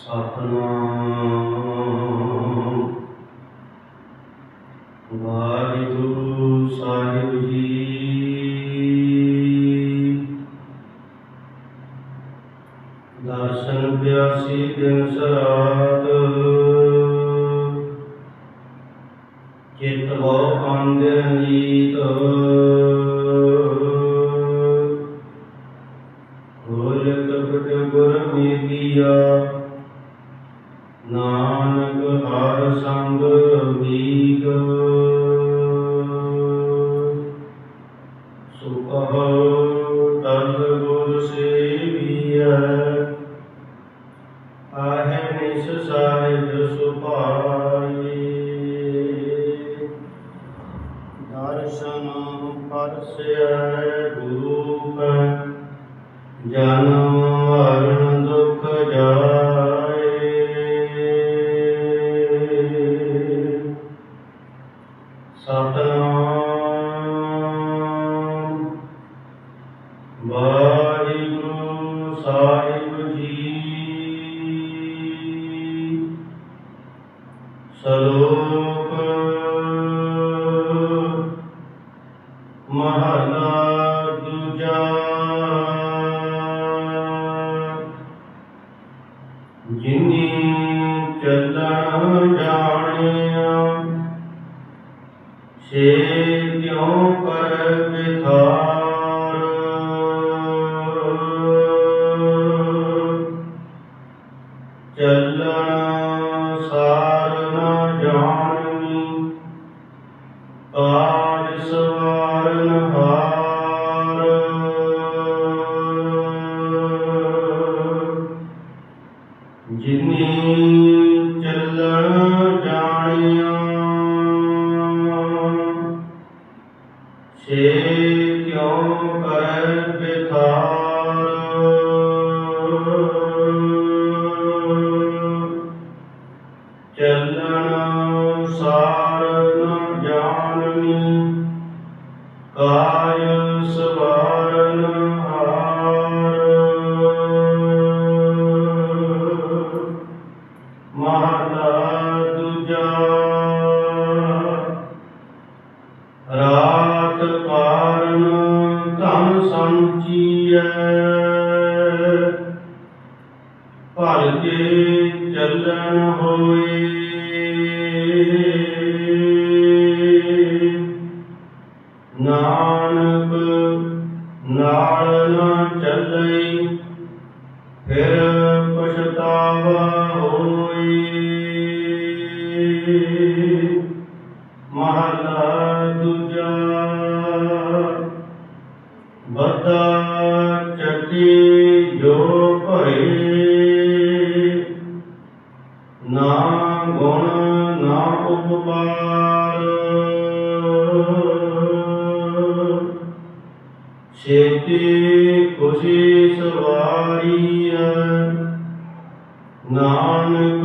ਸਤਨਾਮ। ਵਾਹਿਗੁਰੂ ਸਾਹਿਬ ਜੀ। ਦਰਸ਼ਨ ਪਿਆਸੀ ਦਿਨ ਸਰਾਤ ਚਿਤ ਬਹੁ ਅੰਗ ਨੀਤ। ਨਾਨਕ ਹਰ ਸੰਗ ਮੀਤ ਸੁਖ ਤਲ ਗੁਰ ਸੇਵੀਐ। ਆਹੇ ਨਿਸ ਸਾਹਿਬ ਸੁਭਾਈ ਦਰਸ਼ਨ ਪਰਸੈ ਗੁਰੂ ਕੈ ਜਨਮ ਸਤਨਾਮ। ਵਾਹਿਗੁਰੂ ਸਾਹਿਬ ਜੀ। ਸਲੋਕ ਜਿਨੀ ਚੱਲਣ ਜਾਣਿਆ ਛੇ ਕਿਉ ਕਰ ਬਿਥਾਰ ਚੱਲਣ ਸਾਰ ਨ ਜਾਣਨੀ ਕਾਜ ਸਵਾਰਨ ਭਲ ਕੇ ਚੱਲਣ ਹੋਏ। ਉਪਕਾਰ ਛੇਤੀ ਖੁਸ਼ੀ ਸਵਾਰੀ ਨਾਨਕ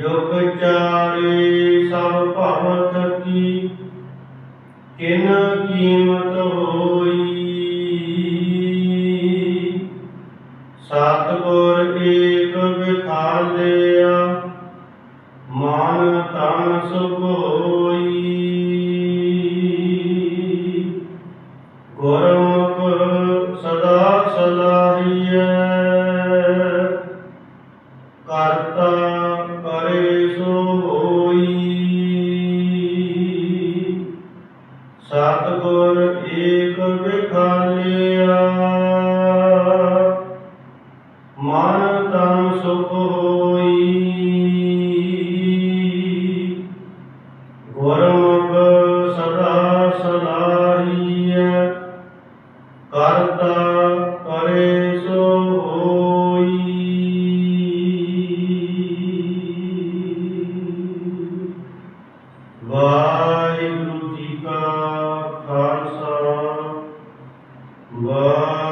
ਜੁਗ ਚਾਰੇ ਸਭ ਭਵਤ ਕੀ, ਕਿਨ ਕੀਮਤ ਹੋਈ? ਸਤਿਗੁਰ ਏਕ ਵਿਖਾਲਿਆ ਮਨ ਤਨ ਸੁਖ ਹੋਈ। ਗੁਰਮੁਖ ਸਤਿਗੁਰ Allah